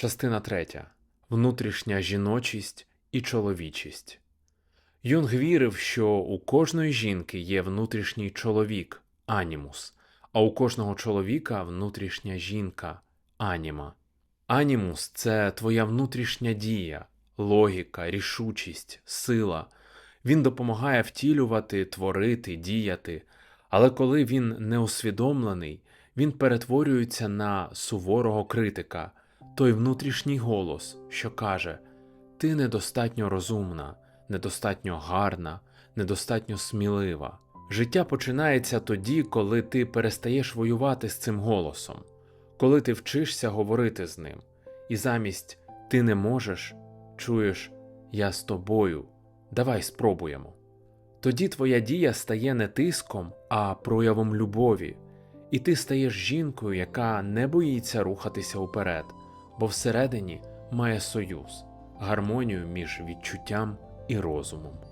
Частина третя. Внутрішня жіночість і чоловічість. Юнг вірив, що у кожної жінки є внутрішній чоловік анімус, а у кожного чоловіка внутрішня жінка аніма. Анімус це твоя внутрішня дія, логіка, рішучість, сила. Він допомагає втілювати, творити, діяти, але коли він неусвідомлений, він перетворюється на суворого критика, той внутрішній голос, що каже: Ти недостатньо розумна, недостатньо гарна, недостатньо смілива. Життя починається тоді, коли ти перестаєш воювати з цим голосом, коли ти вчишся говорити з ним, і замість ти не можеш, чуєш я з тобою, давай спробуємо. Тоді твоя дія стає не тиском, а проявом любові, і ти стаєш жінкою, яка не боїться рухатися уперед, бо всередині має союз, гармонію між відчуттям і розумом.